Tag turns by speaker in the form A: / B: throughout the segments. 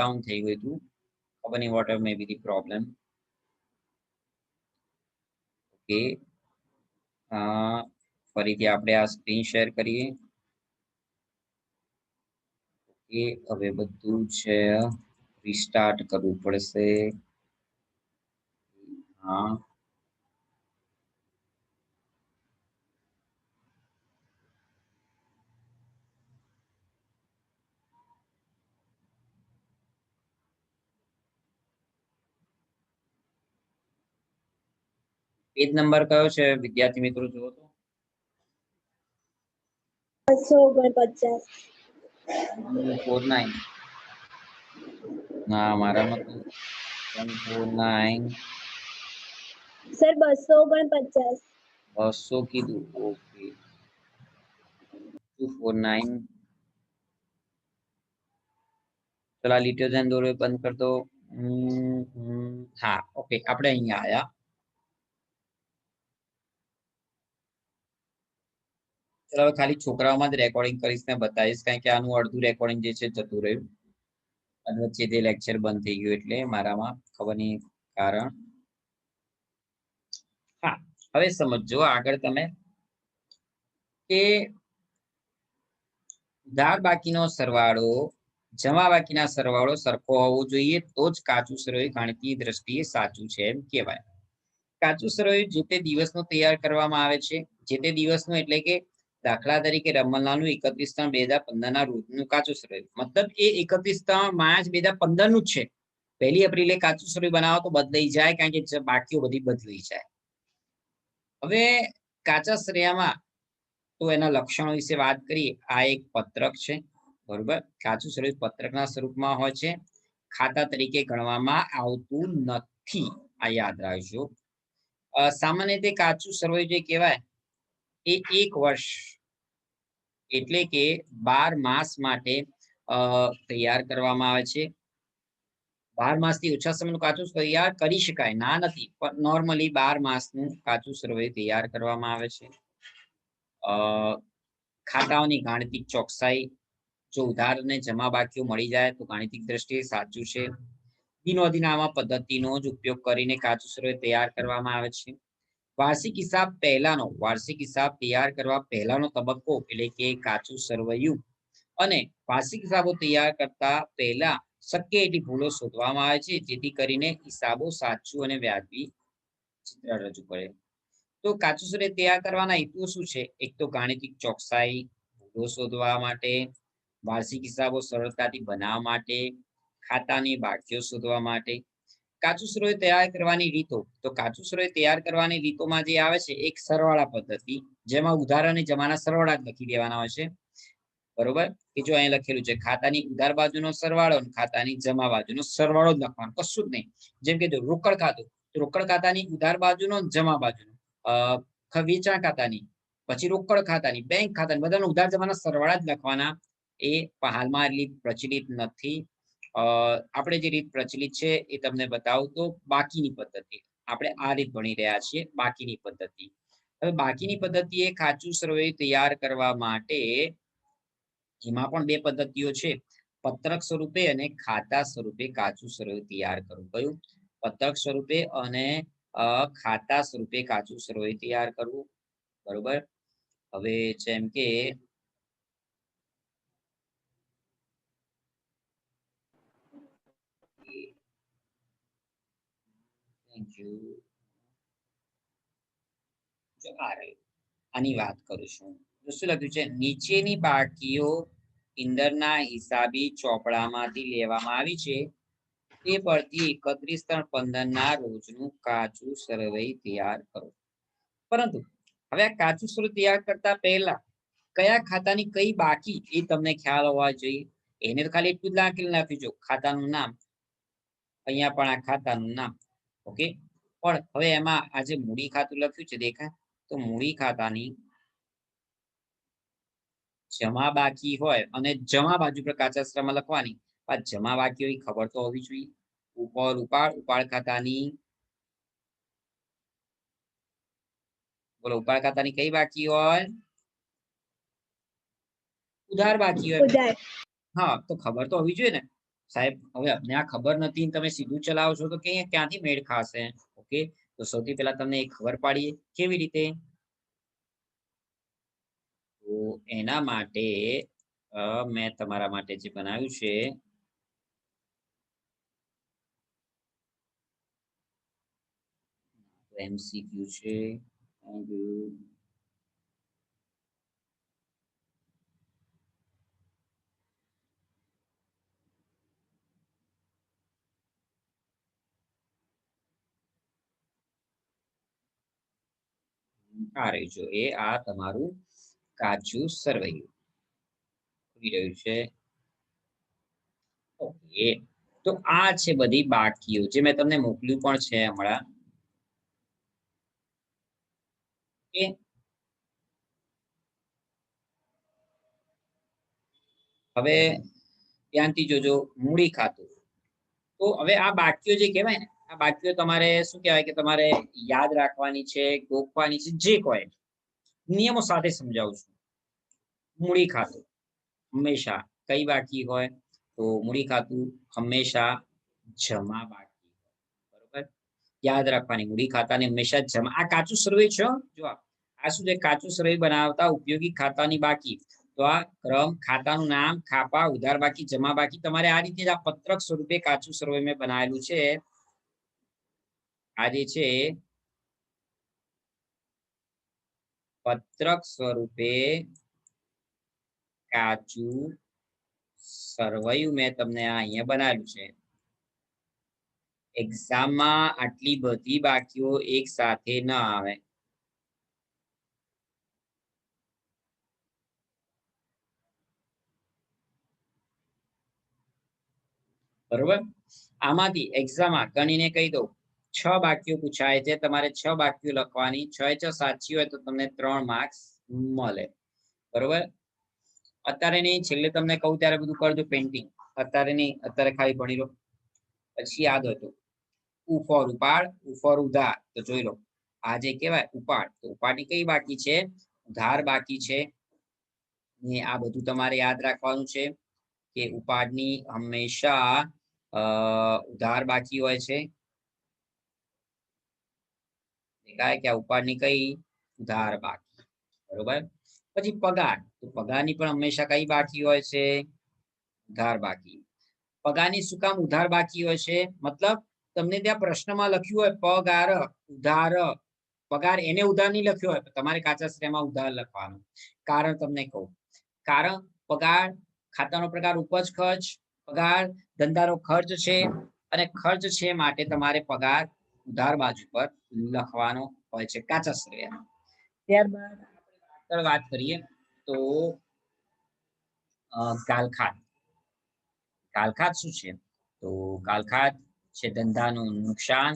A: Down થઈ ગયું હતું. ખબર નહીં what may be the problem okay ફરીથી આપણે આ સ્ક્રીન શેર કરીએ. ઓકે હવે બધું છે રિસ્ટાર્ટ કરવું પડશે. હા. પેજ નંબર કયો છે વિદ્યાર્થી મિત્રો જુઓ તો
B: બસો ઓગણપચાસ
A: ફોર નાઇન ના મારામાં તો વન ફોર નાઇન
B: સર બસો ઓગણપચાસ
A: બસો કીધું ઓકે ટુ ફોર નાઇન ચલો આ લીટીઓ ધ્યાન દોરો બંધ કર દો હમ, હમ, હા ઓકે આપણે અહીંયા આયા ચલો હવે ખાલી છોકરાઓમાં જ રેકોર્ડિંગ કરીશ, ને બતાવીશ કારણ કે આનું અડધું રેકોર્ડિંગ જે છે જતું રહ્યું. અને વચ્ચે જે લેક્ચર બંધ થઈ ગયું એટલે મારામાં ખબર નહીં કારણ. હા, હવે સમજો આગળ તમે કે ધાર બાકીનો સરવાળો, જમા બાકીના સરવાળો સરખો હોવો જોઈએ તો જ કાચું સરોય ગાણિતીય દ્રષ્ટિએ સાચું છે એમ કહેવાય. કાચું સરોય જે તે દિવસનું તૈયાર કરવામાં આવે છે, જે તે દિવસનું એટલે કે દાખલા તરીકે રમણલાલનું એકત્રીસ ત્રણ બે હજાર પંદર ના રોજનું કાચું સરવૈયું મતલબ એ એકત્રીસ ત્રણ માર્ચ બે હજાર પંદરનું જ છે. પહેલી એપ્રિલે કાચું સરવૈયું બનાવો તો બદલાઈ જાય કારણ કે બાકીઓ બધી બદલાઈ જાય. હવે કાચા શ્રેયામાં તો એના લક્ષણો વિશે વાત કરીએ. આ એક પત્રક છે, બરોબર? કાચું સરવૈયું પત્રકના સ્વરૂપમાં હોય છે. ખાતા તરીકે ગણવામાં આવતું નથી. આ યાદ રાખજો. સામાન્ય રીતે કાચું સર્વે જે કહેવાય એ એક વર્ષ એટલે કે બાર માસ માટે તૈયાર કરવામાં આવે છે. બાર માસથી ઓછા સમયનું કાચું તૈયાર કરી શકાય. ના નથી, પણ નોર્મલી બાર માસનું કાચું સર્વે તૈયાર કરવામાં આવે છે. ખાતાઓની ગાણિતિક ચોકસાઈ, જો ઉધાર અને જમા બાકીઓ મળી જાય તો ગાણિતિક દ્રષ્ટિએ સાચું છે. દિનોદિનામા પદ્ધતિનો જ ઉપયોગ કરીને કાચું સર્વે તૈયાર કરવામાં આવે છે. વાર્ષિક હિસાબ પહેલાનો, વાર્ષિક હિસાબ તૈયાર કરવા પહેલાનો તબક્કો એટલે કે કાચું સરવૈયું. અને વાર્ષિક હિસાબો તૈયાર કરતા પહેલા શક્ય એટલી ભૂલો શોધવામાં આવે છે, જેથી કરીને હિસાબો સાચું અને વ્યાજબી ચિત્ર રજૂ કરે. તો કાચું સર્વે તૈયાર કરવાના હેતુઓ શું છે? એક તો ગાણિતિક ચોકસાઈ, ભૂલો શોધવા માટે, વાર્ષિક હિસાબો સરળતાથી બનાવવા માટે, ખાતાની બાકીઓ શોધવા માટે કાચું સરવૈયું તૈયાર કરવાની રીતો. તો કાચું સરવૈયું તૈયાર કરવાની રીતોમાં જે આવે છે, એક સરવાળા પદ્ધતિ, જેમાં ઉધાર જમાના સરવાળા જ લખી દેવાના હોય છે. બરોબર? કે જો અહીંયા લખેલું છે, ખાતાની ઉધાર બાજુનો સરવાળો અને ખાતાની જમા બાજુનો સરવાળો જ લખવાનો. કશું જ નહીં. જેમ કે જો રોકડ ખાતું, તો રોકડ ખાતાની ઉધાર બાજુનો જમા બાજુનો. વેચાણ ખાતાની, પછી રોકડ ખાતાની, બેંક ખાતાની, બધાનો ઉધાર જમાના સરવાળા જ લખવાના. એ હાલમાં એટલી પ્રચલિત નથી. આપણે જે રીત પ્રચલિત છે એ તમને બતાવું તો બાકીની પદ્ધતિ. આપણે આ રીત ભણી રહ્યા છીએ બાકીની પદ્ધતિ. હવે બાકીની પદ્ધતિ એ કાચું સરવૈયું તૈયાર કરવા માટે એમાં પણ બે પદ્ધતિઓ છે. પત્રક સ્વરૂપે અને ખાતા સ્વરૂપે કાચું સરવૈયું તૈયાર કરવું. કયું? પત્રક સ્વરૂપે અને ખાતા સ્વરૂપે કાચું સરવૈયું તૈયાર કરવું. બરોબર? હવે જેમ કે યુ જો આ આની વાત કરું છું તો લખ્યું છે? નીચેની બાકીઓ ઇન્દરના હિસાબી ચોપડામાંથી લેવામાં આવી છે. તે પરથી એકત્રીસ ત્રણ પંદર ના રોજનું કાચું સર્વે તૈયાર કરો. પરંતુ હવે આ કાચું સર્વે તૈયાર કરતા પહેલા કયા ખાતાની કઈ બાકી એ તમને ખ્યાલ હોવા જોઈએ? એને તો ખાલી એટલું જ નાખેલું નાખ્યું જો ખાતાનું નામ, અહીંયા પણ આ ખાતાનું નામ ઓકે? પણ હવે એમાં આ જે મૂડી ખાતું લખ્યું છે દેખાય? તો મૂડી ખાતાની જમા બાકી હોય અને જમા બાજુ પર કાચાશ્રમાં લખવાની. આ જમા બાકી હોય ખબર તો હોવી જોઈએ. ઉપર ઉપાડ ઉપાડ ખાતાની. બોલો ઉપાડ ખાતાની કઈ બાકી હોય? ઉધાર બાકી હોય. હા તો ખબર તો હોવી જોઈએ ને. સાહેબ, હવે અમને આ ખબર નથી તમે સીધું ચલાવો છો તો ક્યાંથી મેળ ખાશે ઓકે, તો સૌથી પહેલા તમને એક ખબર પાડીએ, કેવી રીતે એના માટે મેં તમારા માટે જે બનાવ્યું છે એમસીક્યુ છે થેન્ક you. આ રહ્યું જો એ આ તમારું કાચું સરવૈયું. ખુલી રહ્યું છે. ઓકે. તો આ છે બધી બાકીઓ જે મેં તમને મોકલ્યું પણ છે હમણાં. ઓકે. હવે ધ્યાનથી જોજો, મૂડી ખાતું. તો હવે આ બાકીઓ જે કહેવાય ને આ બાકીઓ તમારે શું કહેવાય કે તમારે યાદ રાખવાની છે, ગોખવાની છે, જે કોઈ નિયમો સાથે સમજાવું છું. મૂડી ખાતું હંમેશા કઈ બાકી હોય? તો મૂડી ખાતું હંમેશા જમા બાકી બરોબર? યાદ રાખવાની, મૂડી ખાતાને હંમેશા જમા. આ કાચું સર્વે છે જો આ શું છે? કાચું સર્વે બનાવતા ઉપયોગી ખાતાની બાકી. તો આ ક્રમ ખાતાનું નામ, ખાપા, ઉધાર બાકી, જમા બાકી. તમારે આ રીતે આ પત્રક સ્વરૂપે કાચું સર્વે મેં બનાવેલું છે. આ જે છે, પત્રક સ્વરૂપે કાચું સરવૈયું મેં તમને અહીંયા બનાવ્યું છે. એક્ઝામમાં આટલી બધી બાકીઓ એક સાથે ન આવે. બરોબર? આમાંથી એક્ઝામમાં ગણીને કહી દઉં. છ બાકીઓ પૂછાય છે. તમારે છ બાકીઓ લખવાની. છ છ સાચી હોય તો તમને ત્રણ માર્ક્સ મળે. બરોબર? અત્યારે નહીં, છેલ્લે તમને કહું ત્યારે બધું કરજો પેન્ટિંગ અત્યારે નહીં, અત્યારે ખાલી ભણી લો. પછી યાદ હોય તો. ઉ ઉપાડ ઉફોર ઉધાર. તો જોઈ લો. આજે કેવાય ઉપાડ, તો ઉપાડની કઈ બાકી છે? ઉધાર બાકી છે. ને આ બધું તમારે યાદ રાખવાનું છે કે ઉપાડની હંમેશા ઉધાર બાકી હોય છે. દેખાય કે આ ઉપાડની કઈ ઉધાર બાકી? બરોબર? પછી પગાર. તો પગારની પણ હંમેશા કઈ બાકી હોય છે? ઉધાર બાકી. પગારની શું કામ ઉધાર બાકી હોય છે? મતલબ તમને ત્યાં પ્રશ્નમાં લખ્યું હોય પગાર, ઉધાર. પગાર એને ઉધાર નહીં લખ્યો હોય તમારે કાચા શ્રેમાં ઉધાર લખવાનું. કારણ તમને કહું. કારણ પગાર ખાતાનો પ્રકાર ઉપજ ખર્ચ, પગાર ધંધાનો ખર્ચ છે, અને ખર્ચ છે માટે તમારે પગાર ઉધાર બાજુ પર લખવાનો હોય છે. કાચા શ્રેય ત્યારબાદ આગળ વાત કરીએ તો કાલખાત. ગાલખાત શું છે? તો કાલખાત છે ધંધાનું નુકસાન.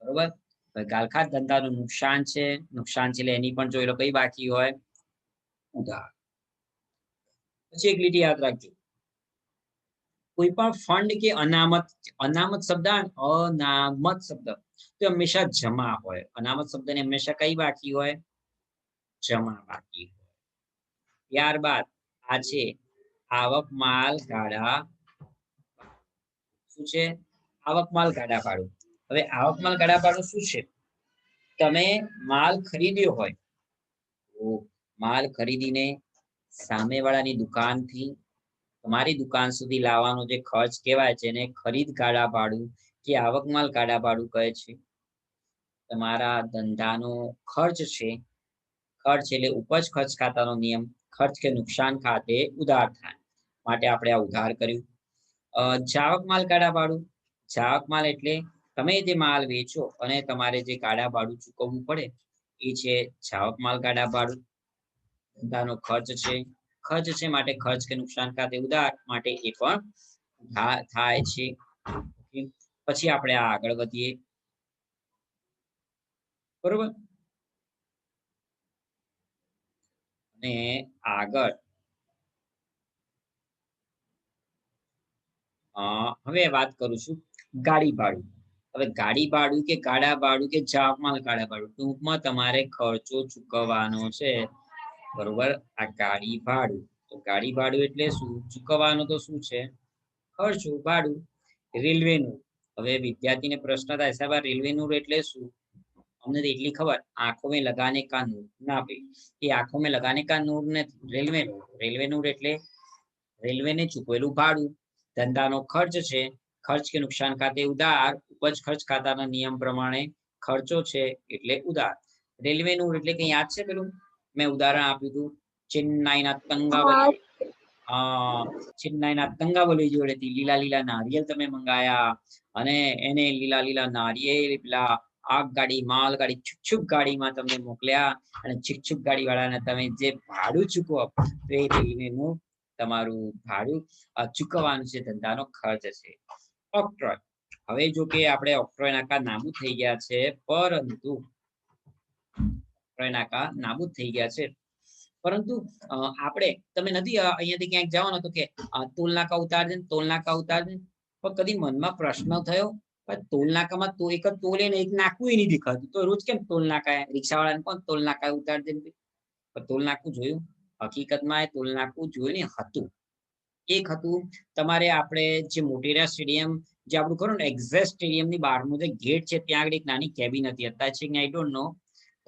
A: બરોબર? ગાલખાત ધંધાનું નુકસાન છે. નુકસાન છે એટલે એની પણ જોઈ લો કઈ બાકી હોય? ઉધાર. પછી એક લીટી યાદ રાખજો. કોઈ પણ ફંડ કે અનામત અનામત શબ્દ અનામત શબ્દ. તો હંમેશા જમા હોય. અનામત શબ્દને હંમેશા કઈ બાકી હોય? જમા બાકી હોય. ત્યારબાદ આ છે આવક માલ ગાડા શું છે? આવક માલ ગાડા ભાડું. હવે આવક માલ ગાડા ભાડું શું છે? તમે માલ ખરીદ્યો હોય માલ ખરીદીને સામેવાળાની દુકાનથી તમારી દુકાન સુધી લાવવાનો જે ખર્ચ કહેવાય છે એને ખરીદ ગાડા ભાડું કે આવક માલ ગાડા ભાડું કહે છે. તમારા ધંધાનો ખર્ચ છે. ખર્ચ એટલે ઉપજ ખર્ચ ખાતાનો નિયમ, ખર્ચ કે નુકસાન ખાતે ઉધાર થાય માટે આપણે આ ઉધાર કર્યું. જાવક માલ ગાડા ભાડું જાવક માલ એટલે તમે જે માલ વેચો અને તમારે જે ગાડા ભાડું ચૂકવવું પડે એ છે જાવક માલ ગાડા ભાડું ધંધાનો ખર્ચ છે. ખર્ચ છે માટે ખર્ચ કે નુકસાન ખાતે ઉધાર માટે એ પણ થાય છે. પછી આપણે આ આગળ વધીએ. બરોબર? અને આગળ. હવે વાત કરું છું ગાડી ભાડું. હવે ગાડી ભાડું કે ગાડા ભાડું કે જાપમાલ ગાડા ભાડું ટૂંકમાં તમારે ખર્ચો ચૂકવવાનો છે. બરોબર? આ ગાડી ભાડું. તો ગાડી ભાડું એટલે શું? ચૂકવવાનું તો શું છે? ખર્ચું, ભાડું. રેલવેનું. હવે વિદ્યાર્થીને પ્રશ્ન થાય, સાહેબ, આ રેલવેનું એટલે શું? અમને તો એટલી ખબર. આંખો મેં લગાને કા નૂર? ના ભાઈ. એ આંખો મેં લગાને કા નૂર નથી? રેલવે રેલવે નૂર એટલે રેલવેને ચૂકવેલું ભાડું. ધંધાનો ખર્ચ છે. ખર્ચ કે નુકસાન ખાતે ઉધાર. ઉપજ ખર્ચ ખાતાના નિયમ પ્રમાણે ખર્ચો છે એટલે ઉધાર. રેલવે નૂર એટલે કઈ યાદ છે પેલું? મેં ઉદાહરણ આપ્યું હતું ચેન્નાઈના તંગાવલી. ચેન્નાઈના તંગાવલી જોડેથી લીલા લીલા નારિયેલ તમે મંગાયા અને એને લીલા લીલા નારિયેલ પેલા આગ ગાડી માલ ગાડી છુક છુક ગાડીમાં તમને મોકલ્યા અને છુક છુક ગાડી વાળાને તમે જે ભાડું ચૂકવો તો એ રેલવેનું તમારું ભાડું ચૂકવવાનું છે ધંધાનો ખર્ચ છે. ઓક્ટ્રોય હવે જો કે આપણે ઓક્ટ્રોય નાકા નામું થઈ ગયા છે પરંતુ ઓક્ટ્રોય નાબૂદ થઈ ગયા છે. પરંતુ આપણે તમે નથી અહીંયાથી ક્યાંક જવાનો તો કે અ, ટોલ નાકા ઉતારજે ટોલ ઉતારજે પણ કદી મનમાં પ્રશ્ન થયો પણ ટોલ નાકામાં તો એક ટોલે ને એક નાકું નહીં દેખાતું. તો રોજ કેમ તોલનાકા રિક્ષાવાળાને પણ તોલનાકા ઉતારજે ટોલ જોયું. હકીકતમાં એ તોલનાકું જોયું ને હતું. એક હતું તમારે આપણે જે મોટેરા સ્ટેડિયમ જે આપણું ખરું ને એક્ઝેક્ટ સ્ટેડિયમની બહારનું જે ગેટ છે ત્યાં આગળ એક નાની કેબિન હતી. અત્યારે છે આઈ ડોન્ટ નો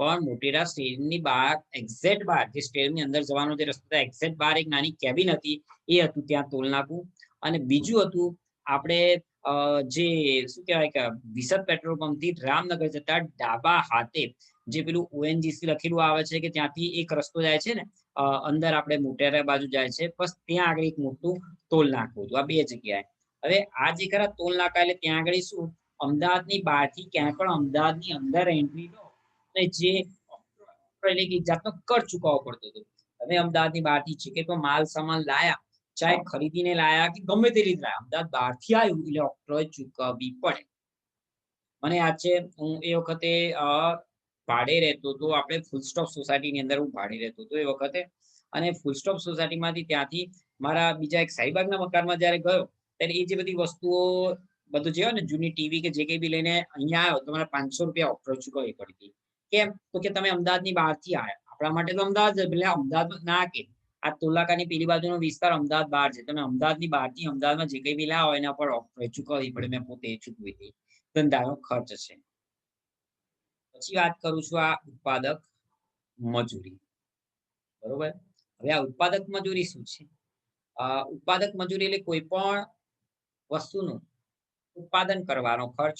A: પણ મોટેરા સ્ટેજની બહાર એક્ઝેક્ટ બહાર, જે સ્ટેજની અંદર જવાનો જે રસ્તો એક્ઝેક્ટ બહાર એક નાની કેબિન હતી, એ હતું ત્યાં ટોલ નાકું અને બીજું હતું, આપણે જે, શું કહેવાય કે વિસદ પેટ્રોલ પંપથી રામનગર જતા ડાબા હાથે, જે પેલું ઓએનજીસી લખેલું આવે છે કે ત્યાંથી એક રસ્તો જાય છે ને અંદર આપણે મોટેરા બાજુ જાય છે, બસ ત્યાં આગળ એક મોટું ટોલ નાકું હતું, આ બે જગ્યાએ. હવે આ જે ખરા ટોલ નાકા એટલે ત્યાં આગળ શું? અમદાવાદની બહારથી ક્યાંય પણ અમદાવાદની અંદર એન્ટ્રી લો અને જે એટલે કે જાતનો કર ચૂકવવો પડતો હતો. હવે અમદાવાદની બહારથી છે કે માલ સામાન લાયા, ચાહે ખરીદીને લાયા કે ગમે તે રીતે લાયા, અમદાવાદ બહારથી આવ્યું, એટલે ઓક્ટ્રોય ચૂકવવી પડે. મને યાદ છે, હું એ વખતે ભાડે રહેતો હતો, આપણે ફૂલ સ્ટોપ સોસાયટીની અંદર હું ભાડે રહેતો હતો એ વખતે. અને ફૂલ સ્ટોપ સોસાયટીમાંથી ત્યાંથી મારા બીજા એક સાઈબાગના મકાનમાં જ્યારે ગયો, ત્યારે એ જે બધી વસ્તુઓ, બધું જે હોય ને, જૂની ટીવી કે જે કંઈ બી લઈને અહીંયા આવ્યો, તો મારે પાંચસો રૂપિયા ઓફરો ચૂકવવી પડતી કેમ તો કે તમે અમદાવાદની બહારથી આવ્યા આપણા માટે તો અમદાવાદ એટલે અમદાવાદ ના કે. આ તુલાકાની પેલી બાજુનો વિસ્તાર અમદાવાદ બહાર છે. તમે અમદાવાદની બહારથી અમદાવાદમાં જે કંઈ બી લાવો એના પર ચૂકવવી પડે. મેં પોતે ચૂકવી હતી. ધંધાનો ખર્ચ છે. પછી વાત કરું છું આ ઉત્પાદક મજૂરી. બરોબર? હવે આ ઉત્પાદક મજૂરી શું છે? ઉત્પાદક મજૂરી એટલે કોઈ પણ વસ્તુનું ઉત્પાદન કરવાનો ખર્ચ.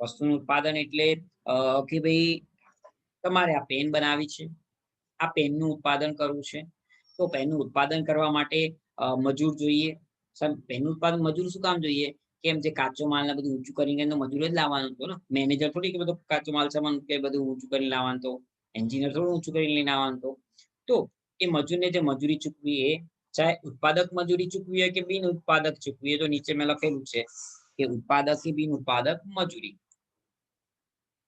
A: વસ્તુનું ઉત્પાદન એટલે કે ભાઈ તમારે આ પેન બનાવી છે, આ પેનનું ઉત્પાદન કરવું છે. તો પેનનું ઉત્પાદન કરવા માટે મજૂર જોઈએ. પેનનું ઉત્પાદન મજૂર શું કામ જોઈએ? કેમ જે કાચો માલ ને બધું ઊંચું કરીને એનો મજૂર જ લાવવાનો હતો ને? મેનેજર થોડી કે બધો કાચો માલ સામાન કે બધું ઊંચું કરીને લાવવાનો તો? એન્જિનિયર થોડું ઊંચું કરીને લઈને આવવાનો તો? તો એ મજૂરને જે મજૂરી ચૂકવી એ, ચાહે ઉત્પાદક મજૂરી ચૂકવી હોય કે બિન ઉત્પાદક ચૂકવી તો નીચે મેં લખેલું છે કે ઉત્પાદક કે બિન ઉત્પાદક મજૂરી.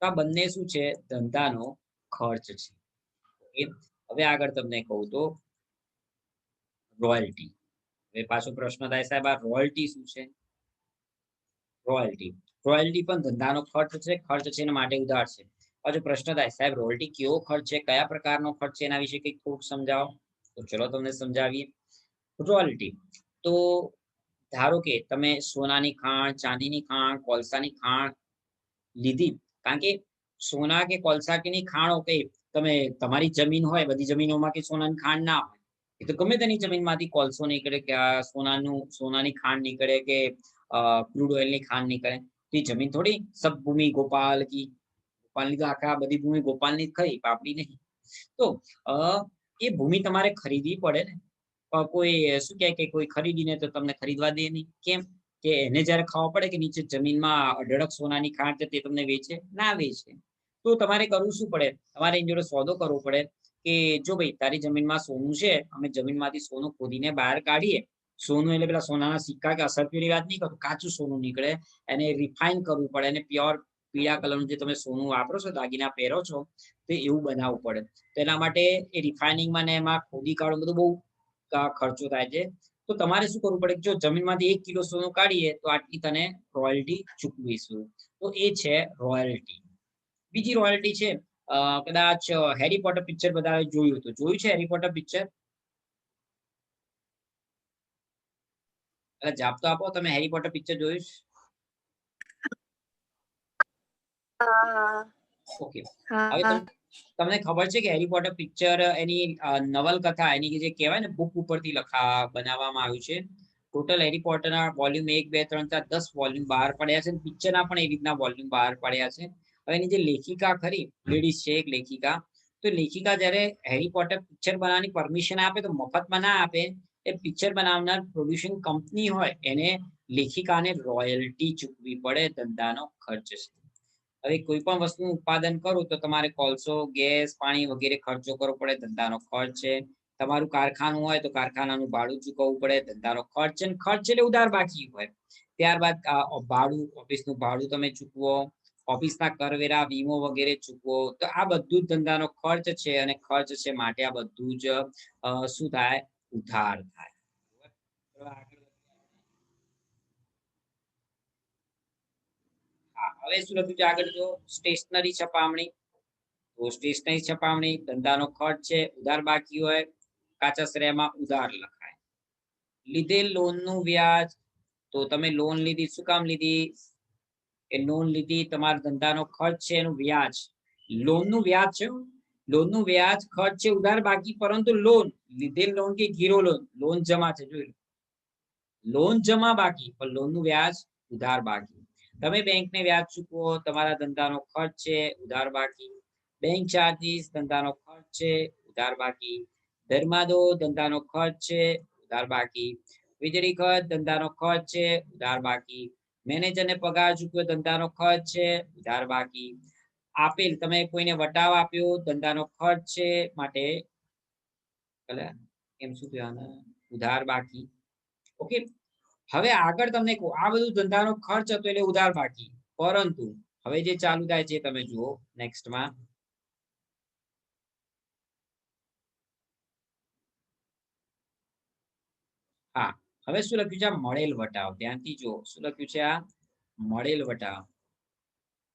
A: આ બંને શું છે? ધંધાનો ખર્ચ છે? હવે આગળ તમને કહું તો, રોયલ્ટી. હવે પાછો પ્રશ્ન થાય સાહેબ, આ રોયલ્ટી શું છે? રોયલ્ટી. રોયલ્ટી પણ ધંધાનો ખર્ચ છે ખર્ચ છે એના માટે ઉધાર છે. પાછો પ્રશ્ન થાય સાહેબ, રોયલ્ટી કેવો ખર્ચ છે, કયા પ્રકારનો ખર્ચ છે એના વિશે કંઈક થોડુંક સમજાવો? તો ચલો તમને સમજાવીએ. રોયલ્ટી. તો ધારો કે તમે સોનાની ખાણ, ચાંદીની ખાણ, કોલસાની ખાણ લીધી. કારણ કે સોના કે કોલસા કે ની ખાણ ઓકે તમે તમારી જમીન હોય, બધી જમીનોમાં કે સોનાની ખાણ ના હોય, એ તો ગમે તેની જમીનમાંથી કોલસો નીકળે કે આ સોનાનું, સોનાની ખાણ નીકળે કે ક્રૂડ ઓઇલની ખાણ નીકળે. એ જમીન થોડી સબભૂમિ ગોપાલ કી, ગોપાલની તો આખા બધી ભૂમિ ગોપાલની ખરી, પાપડી નહીં. તો એ ભૂમિ તમારે ખરીદવી પડે ને. કોઈ, શું કહે કે કોઈ ખરીદીને તો તમને ખરીદવા દે નહીં. કેમ? કે એને જ્યારે ખાવા પડે કે નીચે જમીનમાં અઢળક સોનાની ખાણ છે તે તમને વેચે? ના વેચે. તો તમારે કરવું શું પડે? તમારે એની જોડે સોદો કરવો પડે કે જો ભાઈ, તારી જમીનમાં સોનું છે, અમે જમીનમાંથી સોનું ખોદીને બહાર કાઢીએ. સોનું એટલે પેલા સોનાના સિક્કા કે અસરપીની વાત નહીં કરું, કાચું સોનું નીકળે. એને રિફાઇન કરવું પડે, એને પ્યોર પીળા કલરનું જે તમે સોનું વાપરો છો, દાગીના પહેરો છો, તો એવું બનાવવું પડે. તો એના માટે એ રિફાઇનિંગમાં ને એમાં ખોદી કાઢવું બધું બહુ ખર્ચો થાય છે. તો તમારે શું કરવું પડે જો જમીનમાંથી એક કિલો સોનું કાઢીએ, તો આટલી તને રોયલ્ટી ચૂકવીશું. તો એ છે રોયલ્ટી બીજી રોયલ્ટી છે કદાચ હેરી પોટર પિક્ચર બધા જોયું હતું. જોયું છે હેરી પોટર પિક્ચર એટલે જવાબ તો આપો તમે હેરી પોટર પિક્ચર જોયું? ઓકે. હવે તમને ખબર છે કે હેરી પોટર પિક્ચર એની નવલકથા એની જે કહેવાય ને બુક ઉપરથી લખા બનાવવામાં આવ્યું છે. ટોટલ હેરી પોટરના વોલ્યુમ એક બે ત્રણ ચાર દસ વોલ્યુમ બહાર પડ્યા છે. પિક્ચરના પણ એ રીતના વોલ્યુમ બહાર પડ્યા છે. હવે એની જે લેખિકા ખરી લેડીઝ છે એક લેખિકા તો લેખિકા જ્યારે હેરી પોટર પિક્ચર બનાવવાની પરમિશન આપે તો મફતમાં ના આપે. એ પિક્ચર બનાવનાર પ્રોડ્યુસિંગ કંપની હોય એને લેખિકાને રોયલ્ટી ચૂકવી પડે ધંધાનો ખર્ચ છે. હવે કોઈ પણ વસ્તુનું ઉત્પાદન કરું તો તમારે કોલસો ગેસ પાણી વગેરે ખર્ચો કરવો પડે ધંધાનો ખર્ચ છે. તમારું કારખાનું હોય તો કારખાનાનું ભાડું ચૂકવવું પડે ધંધાનો ખર્ચ અને ખર્ચ એટલે ઉધાર બાકી હોય. ત્યારબાદ ભાડું ઓફિસનું ભાડું તમે ચૂકવો. ઓફિસના કરવેરા, વીમો વગેરે ચૂકવો, તો આ બધું ધંધાનો ખર્ચ છે અને ખર્ચ છે માટે આ બધું જ શું થાય? ઉધાર થાય. હવે શું લખ્યું છે આગળ જો, સ્ટેશનરી છપામણી તો સ્ટેશનરી છપામણી ધંધાનો ખર્ચ છે, ઉધાર બાકી હોય, કાચા શ્રેયમાં ઉધાર લખાય. લીધેલ લોનનું વ્યાજ, તો તમે લોન લીધી, શું કામ લીધી? એ લોન લીધી, તમારા ધંધાનો ખર્ચ છે, એનું વ્યાજ. લોનનું વ્યાજ છે લોનનું વ્યાજ, ખર્ચ છે, ઉધાર બાકી, પરંતુ લોન લીધેલ લોન કે ગીરો લોન લોન જમા છે, જોઈ લોન જમા બાકી, પણ લોનનું વ્યાજ, ઉધાર બાકી. તમે બેંકને વ્યાજ ચૂકવો, તમારા ધંધાનો ખર્ચ છે, ઉધાર બાકી. બેંક ચાર્જીસ ધંધાનો ખર્ચ છે, ઉધાર બાકી. ધર્માદો ધંધાનો ખર્ચ છે, ઉધાર બાકી. વીજળી ખર્ચ, ધંધાનો ખર્ચ છે, ઉધાર બાકી. મેનેજરને પગાર ચૂકવ્યો, ધંધાનો ખર્ચ છે, ઉધાર બાકી. આપેલ, તમે કોઈને વટાવ આપ્યો, ધંધાનો ખર્ચ છે, માટે એમ શું કહેવાના ઉધાર બાકી. ઓકે? હવે આગળ તમને કહું, આ બધું ધંધાનો ખર્ચ હતો એટલે ઉધાર બાકી. પરંતુ, હવે જે ચાલુ થાય છે, તમે જુઓ, નેક્સ્ટમાં. હા. હવે શું લખ્યું છે? મળેલ વટાવ. ધ્યાનથી જુઓ. શું લખ્યું છે? આ મળેલ વટાવ.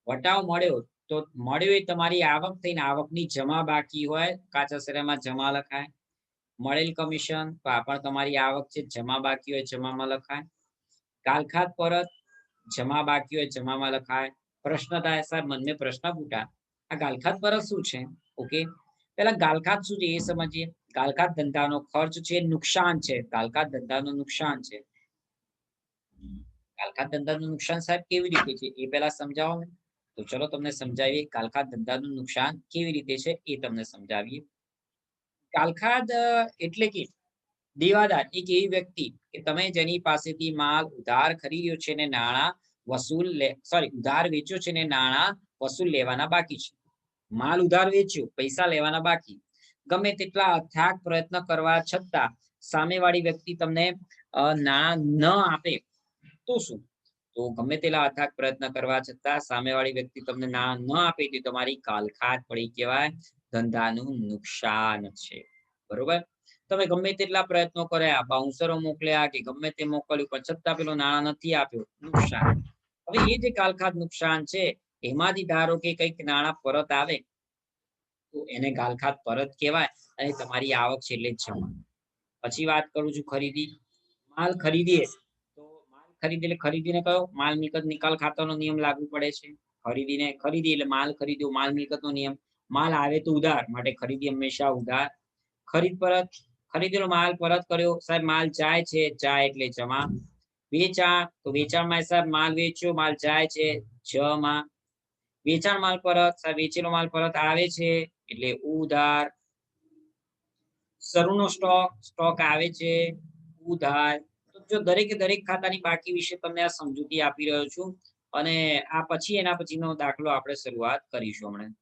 A: વટાવ મળ્યો તો મળ્યો એ તમારી આવક થઈને આવકની જમા બાકી હોય. કાચા શ્રેયમાં જમા લખાય. મળેલ કમિશન પણ તમારી આવક છે. જમા બાકી હોય જમામાં લખાય. ગાલખાત પરત જમા બાકી હોય જમામાં લખાય. પ્રશ્ન થાય સાહેબ મનને પ્રશ્ન પૂછા. આ ગાલખાત પરત શું છે? ઓકે. પેલા ગાલખાત શું છે એ સમજીએ. ગાલખાત ધંધાનો ખર્ચ છે, નુકસાન છે. ગાલખાત ધંધાનું નુકસાન છે. ગાલખાત ધંધાનું નુકસાન સાહેબ કેવી રીતે છે? એ પહેલા સમજાવો તો ચલો તમને સમજાવીએ ગાલખાત ધંધાનું નુકસાન કેવી રીતે છે એ તમને સમજાવીએ. ગાલખાત એટલે કે દેવાદાર, એક એવી વ્યક્તિ કે તમે જેની પાસેથી માલ, ઉધાર ખરીદ્યો છે ને નાણાં, વસૂલ સોરી ઉધાર વેચ્યો છે ને નાણાં, વસૂલ લેવાના બાકી છે. માલ ઉધાર વેચ્યો, પૈસા લેવાના બાકી. ગમે તેટલા અથાગ પ્રયત્ન કરવા છતાં સામેવાળી વ્યક્તિ તમને નાણાં ન આપે તો શું? તો ગમે તેટલા અથાગ પ્રયત્ન કરવા છતાં સામેવાળી વ્યક્તિ તમને નાણાં ન આપે તો તમારી કાલખાત પડી કહેવાય. ધંધાનું નુકસાન છે. બરોબર? તમે ગમે તેટલા પ્રયત્નો કર્યા બાઉન્સરો મોકલ્યા કે ગમે તે મોકલ્યું, પણ છતાં પેલો નાણાં નથી આપ્યો, નુકસાન. હવે એ જે કાલખાત નુકસાન છે, એમાંથી ધારો કે કંઈક નાણાં પરત આવે તો એને ગાલખાત પરત કહેવાય અને તમારી આવક છે એટલે જ જમા પછી વાત કરું છું ખરીદી. માલ ખરીદીએ. તો માલ ખરીદી એટલે ખરીદીને કયો? માલ મિલકત નિકાલ ખાતાનો નિયમ લાગુ પડે છે. ખરીદીને ખરીદી એટલે માલ ખરીદ્યો, માલ મિલકતનો નિયમ. માલ આવે તો ઉધાર. માટે ખરીદી હંમેશા ઉધાર. ખરીદ પરત, ખરીદેલો માલ પરત કર્યો. સાહેબ, માલ જાય છે. જાય એટલે જમા. વેચાણ તો વેચાણમાં સાહેબ, માલ વેચ્યો, માલ જાય છે. જમા. વેચાણ માલ પરત, સાહેબ, વેચેલો માલ પરત આવે છે. એટલે ઉધાર. શરૂનો સ્ટોક સ્ટોક આવે છે, ઉધાર. જો દરેકે દરેક ખાતાની બાકી વિશે તમને આ સમજૂતી આપી રહ્યો છું અને આ પછી એના પછીનો દાખલો આપણે શરૂઆત કરીશું હમણાં.